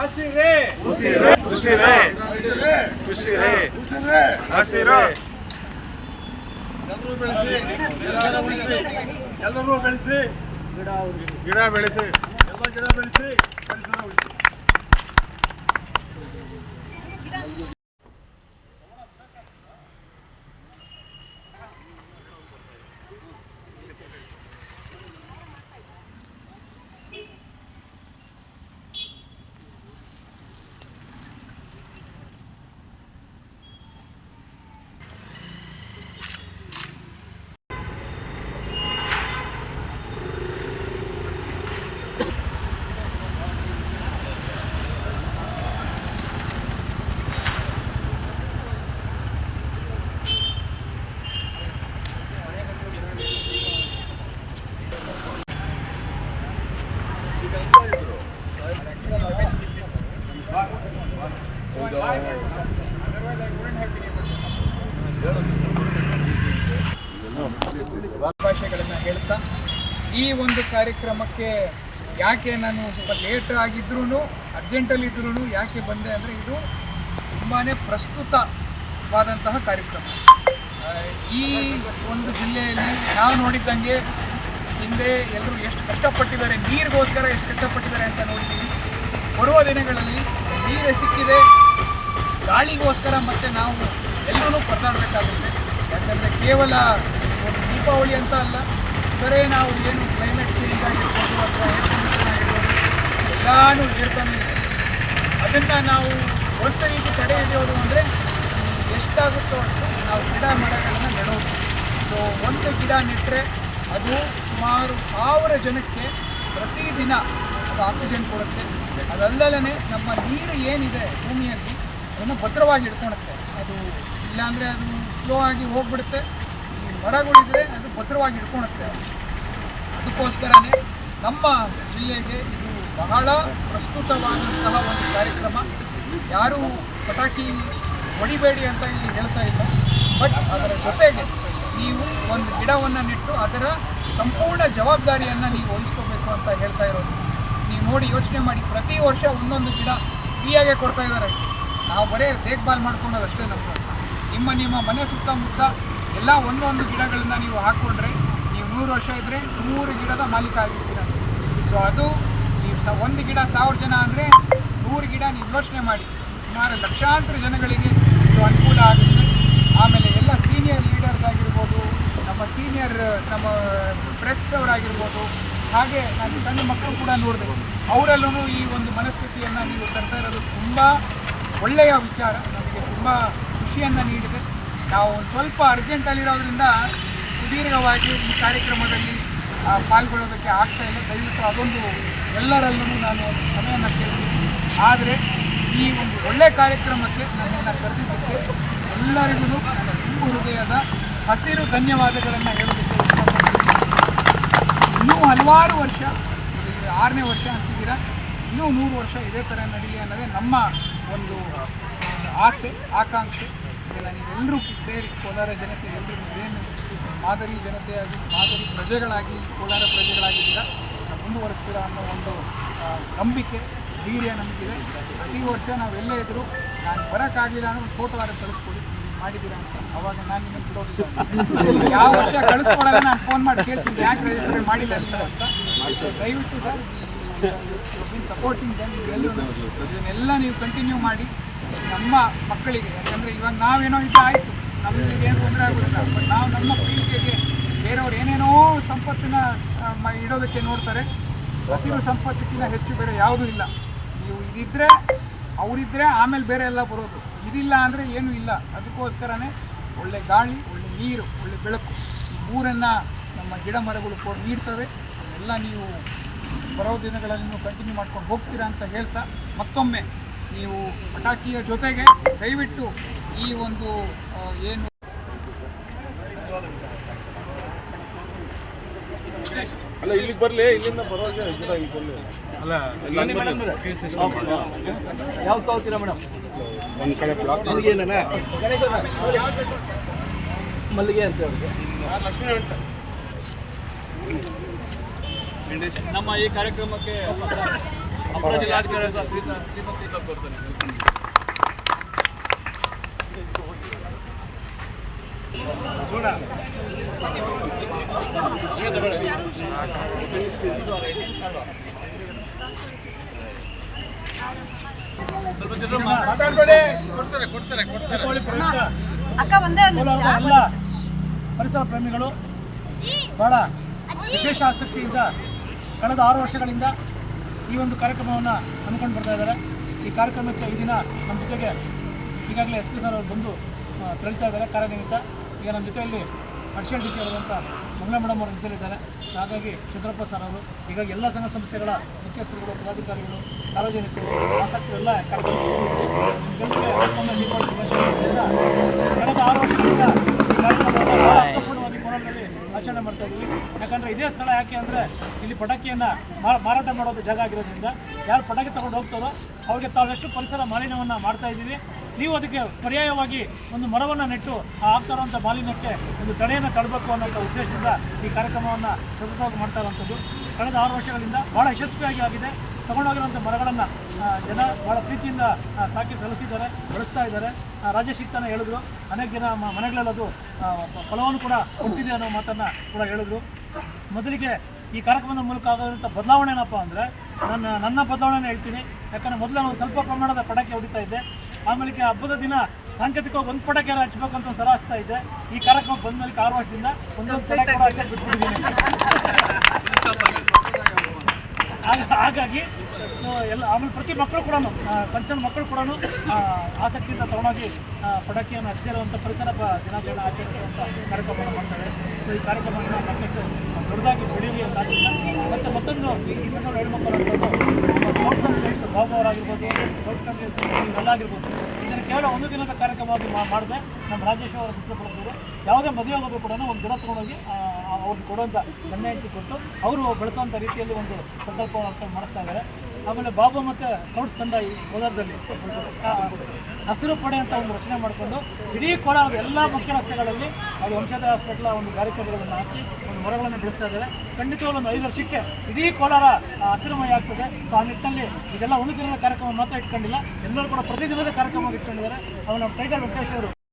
ಹಸಿರೇ. ಉಸಿರೇ. ಉಸಿರೇ. ಉಸಿರೇ. ಹಸಿರು. ಎಲ್ಲರೂ ಬೆಳೆಸಿ. ಗಿಡ ಬೆಳೆಸಿ. ಎಲ್ಲ ಗಿಡ ಬೆಳೆಸಿ. ಪರಿಸರ ಉಳಿಸಿ. ಭಾಷೆಗಳನ್ನು ಹೇಳ್ತಾ ಈ ಒಂದು ಕಾರ್ಯಕ್ರಮಕ್ಕೆ ಯಾಕೆ ನಾನು ಸ್ವಲ್ಪ ಲೇಟ್ ಆಗಿದ್ರೂ ಅರ್ಜೆಂಟಲ್ಲಿದ್ರೂ ಯಾಕೆ ಬಂದೆ ಅಂದರೆ ಇದು ತುಂಬಾ ಪ್ರಸ್ತುತವಾದಂತಹ ಕಾರ್ಯಕ್ರಮ. ಈ ಒಂದು ಜಿಲ್ಲೆಯಲ್ಲಿ ನಾವು ನೋಡಿದ್ದಂಗೆ ಹಿಂದೆ ಎಲ್ಲರೂ ಎಷ್ಟು ಕಷ್ಟಪಟ್ಟಿದ್ದಾರೆ, ನೀರಿಗೋಸ್ಕರ ಎಷ್ಟು ಕಷ್ಟಪಟ್ಟಿದ್ದಾರೆ ಅಂತ ನೋಡಿದ್ದೀವಿ ಬರುವ ದಿನಗಳಲ್ಲಿ ನೀರೇ ಸಿಕ್ಕಿದೆ, ಗಾಳಿಗೋಸ್ಕರ ಮತ್ತೆ ನಾವು ಎಲ್ಲರೂ ಪರದಾಡಬೇಕಾಗುತ್ತೆ ಯಾಕಂದರೆ ಕೇವಲ ದೀಪಾವಳಿ ಅಂತ ಅಲ್ಲ, ಬರೇ ನಾವು ಏನು ಕ್ಲೈಮೇಟ್ ಚೇಂಜ್ ಆಗಿರ್ಬೋದು ಅಥವಾ ಏರ್ ಆಗಿರ್ಬೋದು, ಎಲ್ಲಾನು ಏರ್ತಾನೆ ಇದೆ. ಅದನ್ನು ನಾವು ಒಂದು ರೀತಿ ತಡೆ ಹಿಡಿಯೋದು ಅಂದರೆ ಎಷ್ಟಾಗುತ್ತೋ ಅಷ್ಟು ನಾವು ಗಿಡ ಮರಗಳನ್ನು ನೆಡೋದು. ಸೊ ಒಂದು ಗಿಡ ನೆಟ್ಟರೆ ಅದು ಸುಮಾರು ಸಾವಿರ ಜನಕ್ಕೆ ಪ್ರತಿದಿನ ಅದು ಆಕ್ಸಿಜನ್ ಕೊಡುತ್ತೆ. ಅದಲ್ಲದೇ ನಮ್ಮ ನೀರು ಏನಿದೆ ಭೂಮಿಯಲ್ಲಿ ಅದನ್ನು ಭದ್ರವಾಗಿ ಇಟ್ಕೊಳುತ್ತೆ ಅದು ಇಲ್ಲಾಂದರೆ ಅದು ಸ್ಲೋ ಆಗಿ ಹೋಗ್ಬಿಡುತ್ತೆ. ಮರಗಳಿದ್ರೆ ಅದು ಭದ್ರವಾಗಿ ಇಟ್ಕೊಳುತ್ತೆ ಅದಕ್ಕೋಸ್ಕರನೇ ನಮ್ಮ ಜಿಲ್ಲೆಗೆ ಇದು ಬಹಳ ಪ್ರಸ್ತುತವಾದಂತಹ ಒಂದು ಕಾರ್ಯಕ್ರಮ. ಯಾರೂ ಪಟಾಕಿ ಹೊಡಿಬೇಡಿ ಅಂತ ಇಲ್ಲಿ ಹೇಳ್ತಾ ಇಲ್ಲ. ಬಟ್ ಅದರ ಜೊತೆಗೆ ನೀವು ಒಂದು ಗಿಡವನ್ನು ನೆಟ್ಟು ಅದರ ಸಂಪೂರ್ಣ ಜವಾಬ್ದಾರಿಯನ್ನು ನೀವು ವಹಿಸ್ಕೋಬೇಕು ಅಂತ ಹೇಳ್ತಾ ಇರೋದು. ನೀವು ನೋಡಿ ಯೋಚನೆ ಮಾಡಿ. ಪ್ರತಿ ವರ್ಷ ಒಂದೊಂದು ಗಿಡ ಫ್ರೀಯಾಗೆ ಕೊಡ್ತಾ ಇದ್ದಾರೆ. ನಾವು ಬರೀ ದೇಖ್ಭಾಲ್ ಮಾಡ್ಕೊಳೋದು ಅಷ್ಟೇ ನಮ್ಗೆ ನಿಮ್ಮ ನಿಮ್ಮ ಮನೆ ಸುತ್ತಮುತ್ತ ಎಲ್ಲ ಒಂದೊಂದು ಗಿಡಗಳನ್ನ ನೀವು ಹಾಕ್ಕೊಂಡ್ರೆ ನೀವು ನೂರು ವರ್ಷ ಇದ್ದರೆ ನೂರು ಗಿಡದ ಮಾಲೀಕ ಆಗಿರ್ತೀರ. ಸೊ ಅದು ನೀವು ಸ, ಒಂದು ಗಿಡ ಸಾವಿರ ಜನ ಅಂದರೆ ನೂರು ಗಿಡ ನೀವು ಯೋಚನೆ ಮಾಡಿ. ಸುಮಾರು ಲಕ್ಷಾಂತರ ಜನಗಳಿಗೆ ಇದು ಅನುಕೂಲ ಆಗುತ್ತೆ. ಆಮೇಲೆ ಎಲ್ಲ ಸೀನಿಯರ್ ಲೀಡರ್ಸ್ ಆಗಿರ್ಬೋದು, ನಮ್ಮ ಸೀನಿಯರ್ ನಮ್ಮ ಪ್ರೆಸ್ ಅವರಾಗಿರ್ಬೋದು, ಹಾಗೆ ನಾನು ಸಣ್ಣ ಮಕ್ಕಳು ಕೂಡ ನೋಡಿದೆ ಅವರಲ್ಲೂ ಈ ಒಂದು ಮನಸ್ಥಿತಿಯನ್ನು ನೀವು ತರ್ತಾ ಇರೋದು ತುಂಬ ಒಳ್ಳೆಯ ವಿಚಾರ. ನಮಗೆ ತುಂಬ ಖುಷಿಯನ್ನು ನೀಡಿದೆ. ನಾವು ಸ್ವಲ್ಪ ಅರ್ಜೆಂಟಲ್ಲಿರೋದ್ರಿಂದ ಸುದೀರ್ಘವಾಗಿ ಈ ಕಾರ್ಯಕ್ರಮದಲ್ಲಿ ಪಾಲ್ಗೊಳ್ಳೋದಕ್ಕೆ ಆಗ್ತಾ ಇಲ್ಲ ದಯವಿಟ್ಟು ಅದೊಂದು ಎಲ್ಲರಲ್ಲೂ ನಾನು ಸಮಯವನ್ನು ಕೇಳ್ತೀನಿ. ಆದರೆ ಈ ಒಂದು ಒಳ್ಳೆ ಕಾರ್ಯಕ್ರಮಕ್ಕೆ ನನ್ನನ್ನು ಕರೆದಿದ್ದಕ್ಕೆ ಎಲ್ಲರಿಗೂ ನನ್ನ ಹೃದಯದ ಹಸಿರು ಧನ್ಯವಾದಗಳನ್ನು ಹೇಳೋದಕ್ಕೆ ಇನ್ನೂ ಹಲವಾರು ವರ್ಷ ಆರನೇ ವರ್ಷ ಅಂತಿದ್ದೀರಾ? ಇನ್ನೂ ನೂರು ವರ್ಷ ಇದೇ ಥರ ನಡೀಲಿ ಅನ್ನೋದೇ ನಮ್ಮ ಒಂದು ಆಸೆ, ಆಕಾಂಕ್ಷೆ. ಇದನ್ನು ನೀವೆಲ್ಲರೂ ಸೇರಿ ಕೋಲಾರ ಜನತೆ ಎಲ್ಲರೂ ಏನು ಮಾದರಿ ಜನತೆಯಾಗಿ ಮಾದರಿ ಪ್ರಜೆಗಳಾಗಿ, ಕೋಲಾರ ಪ್ರಜೆಗಳಾಗಿದ್ದೀರಾ? ಮುಂದುವರಿಸ್ತೀರಾ ಅನ್ನೋ ಒಂದು ನಂಬಿಕೆ, ಧೈರ್ಯ ನಮಗಿದೆ. ಪ್ರತಿ ವರ್ಷ ನಾವೆಲ್ಲೇ ಇದ್ದರೂ ನಾನು ಬರೋಕ್ಕಾಗಿಲ್ಲ ಅನ್ನೋ ಫೋಟೋ ಆದ್ರೆ ಕಳಿಸ್ಕೊಡಿ. ನೀವು ಮಾಡಿದ್ದೀರಾ ಅಂತ. ಅವಾಗ ನಾನು ನಿಮ್ಮನ್ನು ಬಿಡೋದಿಲ್ಲ ಯಾವ ವರ್ಷ ಕಳಿಸ್ಕೊಡಲ್ಲ, ನಾನು ಫೋನ್ ಮಾಡಿ ಕೇಳ್ತೀನಿ. ಯಾಕೆ ರಿಜಿಸ್ಟರ್ ಮಾಡಿಲ್ಲ ಅಂತ. ದಯವಿಟ್ಟು ಸರ್ ಸಪೋರ್ಟಿಂಗ್ ದೆನ್ ಇದನ್ನೆಲ್ಲ ನೀವು ಕಂಟಿನ್ಯೂ ಮಾಡಿ ನಮ್ಮ ಮಕ್ಕಳಿಗೆ, ಯಾಕಂದರೆ ಇವಾಗ ನಾವೇನೋ ಇದ್ದ ಆಯಿತು. ನಮಗೆ ಏನು ತೊಂದರೆ ಆಗೋದಿಲ್ಲ. ಬಟ್ ನಾವು ನಮ್ಮ ಪೀಳಿಗೆಗೆ ಬೇರೆಯವ್ರು ಏನೇನೋ ಸಂಪತ್ತಿನ ಇಡೋದಕ್ಕೆ ನೋಡ್ತಾರೆ. ಹಸಿರು ಸಂಪತ್ತಿಗಿಂತ ಹೆಚ್ಚು ಬೇರೆ ಯಾವುದೂ ಇಲ್ಲ. ನೀವು ಇದಿದ್ದರೆ ಅವರಿದ್ದರೆ ಆಮೇಲೆ ಬೇರೆ ಎಲ್ಲ ಬರೋದು. ಇದಿಲ್ಲ ಅಂದರೆ ಏನೂ ಇಲ್ಲ. ಅದಕ್ಕೋಸ್ಕರನೇ ಒಳ್ಳೆ ಗಾಳಿ, ಒಳ್ಳೆ ನೀರು, ಒಳ್ಳೆ ಬೆಳಕು ಮೂರನ್ನು ನಮ್ಮ ಗಿಡ ಮರಗಳು ಕೊಡ್ ನೀಡ್ತವೆ. ಎಲ್ಲ ನೀವು ಬರೋ ದಿನಗಳಲ್ಲಿ ನೀವು ಕಂಟಿನ್ಯೂ ಮಾಡ್ಕೊಂಡು ಹೋಗ್ತೀರಾ ಅಂತ ಹೇಳ್ತಾ ಮತ್ತೊಮ್ಮೆ ನೀವು ಪಟಾಕಿಯ ಜೊತೆಗೆ ದಯವಿಟ್ಟು ಈ ಒಂದು ಏನು ಅಲ್ಲ ಇಲ್ಲಿಗೆ ಬರಲಿ ಇಲ್ಲಿಂದ ಬರೋದೇ ಇಲ್ಲಿ ಅಲ್ಲ ಯಾವ್ದು ತಗೋತೀರಾ ಮೇಡಮ್? ಒಂದ್ ಕಡೆ ಬ್ಲಾಕ್ ಮಲ್ಲಿಗೆ ಅಂತ ಹೇಳಿ ನಮ್ಮ ಈ ಕಾರ್ಯಕ್ರಮಕ್ಕೆ ಅಪರ ಜಿಲ್ಲಾಧಿಕಾರಿ ಶ್ರೀಮತಿ ಬರ್ತಾನೆ ಅಕ್ಕ ಎಲ್ಲ ಪರಿಸರ ಪ್ರೇಮಿಗಳು. ಬಹಳ ವಿಶೇಷ ಆಸಕ್ತಿಯಿಂದ ಕಳೆದ ಆರು ವರ್ಷಗಳಿಂದ ಈ ಒಂದು ಕಾರ್ಯಕ್ರಮವನ್ನು ಹಮ್ಮಿಕೊಂಡು ಬರ್ತಾ ಇದ್ದಾರೆ. ಈ ಕಾರ್ಯಕ್ರಮಕ್ಕೆ ಈ ದಿನ ನಮ್ಮ ಜೊತೆಗೆ ಈಗಾಗಲೇ ಎಸ್ ಪಿ ಸರ್ ಅವರು ಬಂದು ತೆರಳ್ತಾ ಇದ್ದಾರೆ. ಕಾರ್ಯನಿಮಿತ್ತ ಈಗ ನಮ್ಮ ಜೊತೆಯಲ್ಲಿ ಅಡ್ಷಲ್ ಡಿ ಸಿ ಅವರಂಥ ಮಂಗಳ ಮೇಡಮ್ ಅವರು ನಿಂತಿದ್ದಾರೆ ಹಾಗಾಗಿ ಚಂದ್ರಪ್ಪ ಸರ್ ಅವರು, ಹೀಗಾಗಿ ಎಲ್ಲ ಸಂಘ ಸಂಸ್ಥೆಗಳ ಮುಖ್ಯಸ್ಥರುಗಳು, ಪದಾಧಿಕಾರಿಗಳು, ಸಾರ್ವಜನಿಕರು, ಆಸಕ್ತರು ಎಲ್ಲ ಕಾರ್ಯಕ್ರಮಕ್ಕೆ ಮತ್ತೊಮ್ಮೆ ದೀಪಾವಳಿ ಕಳೆದ ಆರು ವರ್ಷಗಳಿಂದ ಈ ಕಾರ್ಯಕ್ರಮವನ್ನು ಆಚರಣೆ ಮಾಡ್ತಾ ಇದ್ದೀವಿ ಯಾಕಂದರೆ ಇದೇ ಸ್ಥಳ ಯಾಕೆ ಅಂದರೆ ಇಲ್ಲಿ ಪಟಾಕಿಯನ್ನು ಮಾರಾಟ ಮಾಡೋದು ಜಾಗ ಆಗಿರೋದ್ರಿಂದ. ಯಾರು ಪಟಾಕಿ ತಗೊಂಡು ಹೋಗ್ತಾರೋ ಅವ್ರಿಗೆ ತಾವೆಷ್ಟು ಪರಿಸರ ಮಾಲಿನ್ಯವನ್ನು ಮಾಡ್ತಾ ಇದ್ದೀವಿ. ನೀವು ಅದಕ್ಕೆ ಪರ್ಯಾಯವಾಗಿ ಒಂದು ಮರವನ್ನು ನೆಟ್ಟು ಆ ಆಗ್ತಾ ಮಾಲಿನ್ಯಕ್ಕೆ ಒಂದು ತಡೆಯನ್ನು ತಡಬೇಕು ಅನ್ನೋಂಥ ಉದ್ದೇಶದಿಂದ ಈ ಕಾರ್ಯಕ್ರಮವನ್ನು ಸತತವಾಗಿ ಮಾಡ್ತಾ ಇರುವಂಥದ್ದು. ಕಳೆದ ಆರು ವರ್ಷಗಳಿಂದ ಭಾಳ ಯಶಸ್ವಿಯಾಗಿ ಆಗಿದೆ. ತಗೊಂಡೋಗಿರುವಂಥ ಮರಗಳನ್ನು ಜನ ಭಾಳ ಪ್ರೀತಿಯಿಂದ ಸಾಕಿ ಸಲ್ಲಿಸಿದ್ದಾರೆ ಬಳಸ್ತಾ ಇದ್ದಾರೆ. ರಾಜೇಶ್ ಹೇಳಿದ್ರು, ಅನೇಕ ಜನ ಮನೆಗಳಲ್ಲದು ಫಲವನ್ನು ಕೂಡ ಕೊಟ್ಟಿದೆ ಅನ್ನೋ ಮಾತನ್ನು ಕೂಡ ಹೇಳಿದ್ರು. ಮೊದಲಿಗೆ ಈ ಕಾರ್ಯಕ್ರಮದ ಮೂಲಕ ಆಗೋದಂಥ ಬದಲಾವಣೆ ಏನಪ್ಪ ಅಂದರೆ ನನ್ನ ನನ್ನ ಬದಲಾವಣೆ ಹೇಳ್ತೀನಿ. ಯಾಕಂದರೆ ಮೊದಲು ನಾವು ಸ್ವಲ್ಪ ಪ್ರಮಾಣದ ಪಟಾಕಿ ಹೊಡಿತಾ ಇದ್ದೆ. ಆಮೇಲೆ ಹಬ್ಬದ ದಿನ ಸಾಂಕೇತಿಕವಾಗಿ ಒಂದು ಪಟಾಕಿ ಹಚ್ಬೇಕು ಅಂತ ಒಂದು ಸಲ ಹಚ್ತಾ ಇದ್ದೆ. ಈ ಕಾರ್ಯಕ್ರಮ ಬಂದ ಮೇಲೆ ಆರು ವರ್ಷದಿಂದ ಒಂದೊಂದು ಪಟಾಕಿ ಹಚ್ಚಕ್ಕೆ ಬಿಟ್ಬಿಟ್ಟಿದ್ದೀನಿ. ಹಾಗಾಗಿ ಸೊ ಎಲ್ಲ ಆಮೇಲೆ ಪ್ರತಿ ಮಕ್ಕಳು ಕೂಡ ಸಣ್ಣ ಸಣ್ಣ ಮಕ್ಕಳು ಕೂಡ ಆಸಕ್ತಿಯಿಂದ ತಗೊಂಡೋಗಿ ಪಟಾಕಿಯನ್ನು ಹಚ್ಚದೇ ಇರುವಂಥ ಪರಿಸರ ದಿನಾಚರಣೆ ಆಚರಿಸುವಂಥ ಅಂತ ಕಾರ್ಯಕ್ರಮವನ್ನು ಮಾಡ್ತಾರೆ. ಸೊ ಈ ಕಾರ್ಯಕ್ರಮವನ್ನು ಮತ್ತಷ್ಟು ದೊಡ್ಡದಾಗಿ ಬೆಳೀಲಿ ಅಂತ ಮತ್ತೆ ಮತ್ತು ಮತ್ತೊಂದು ಈ ಸಂದರ್ಭ ಹೆಣ್ಮಕ್ಕಳು ನಮ್ಮ ಸ್ಪೋರ್ಟ್ಸ್ ಅಂಡ್ ಗೈಡ್ಸ್ ಬಾಬು ಅವರಾಗಿರ್ಬೋದು ಸೌತ್ ಕಂಟ್ರೀಸ್ ಇವೆಲ್ಲ ಆಗಿರ್ಬೋದು ಇದನ್ನು ಕೇವಲ ಒಂದು ದಿನದ ಕಾರ್ಯಕ್ರಮವಾಗಿ ಮಾಡಿದೆ ನಮ್ಮ ರಾಜೇಶ್ ಅವರ ಯಾವುದೇ ಮದುವೆ ಆಗೋದು ಕೂಡ ಒಂದು ದಿನ ತೊಗೊಂಡೋಗಿ ಅವ್ರಿಗೆ ಕೊಡುವಂಥ ಗಣ್ಯ ಹೆಂಡತಿ ಕೊಟ್ಟು ಅವರು ಬೆಳೆಸುವಂಥ ರೀತಿಯಲ್ಲಿ ಒಂದು ಸಂಕಲ್ಪವನ್ನು ಮಾಡಿಸ್ತಾ ಇದ್ದಾರೆ. ಆಮೇಲೆ ಬಾಬು ಮತ್ತು ಸ್ಕೌಟ್ಸ್ ತಂಡ ಈ ಕೋಲಾರದಲ್ಲಿ. ಹಸಿರು ಪಡೆ ಅಂತ ಒಂದು ರಚನೆ ಮಾಡಿಕೊಂಡು ಇಡೀ ಕೋಲಾರದ ಎಲ್ಲ ಮುಖ್ಯ ರಸ್ತೆಗಳಲ್ಲಿ ಅದು ವಂಶದ ಹಾಸ್ಪಿಟ್ಲ ಒಂದು ಕಾರ್ಯಕ್ರಮಗಳನ್ನು ಹಾಕಿ ಒಂದು ಮರಗಳನ್ನು ಬೆಳೆಸ್ತಾ ಇದ್ದಾರೆ. ಖಂಡಿತವಾಗ್ಲೂ ಒಂದು ಐದು ವರ್ಷಕ್ಕೆ ಇಡೀ ಕೋಲಾರ ಹಸಿರುಮಯ ಆಗ್ತದೆ. ಸೊ ಆ ನಿಟ್ಟಿನಲ್ಲಿ ಇದೆಲ್ಲ ಒಂದು ದಿನದ ಕಾರ್ಯಕ್ರಮ ಮಾತ್ರ ಇಟ್ಕೊಂಡಿಲ್ಲ. ಎಲ್ಲರೂ ಕೂಡ ಪ್ರತಿದಿನದ ಕಾರ್ಯಕ್ರಮ ಇಟ್ಕೊಂಡಿದ್ದಾರೆ. ಅವನ ಟೈಗರ್ ವೆಂಕಟೇಶ್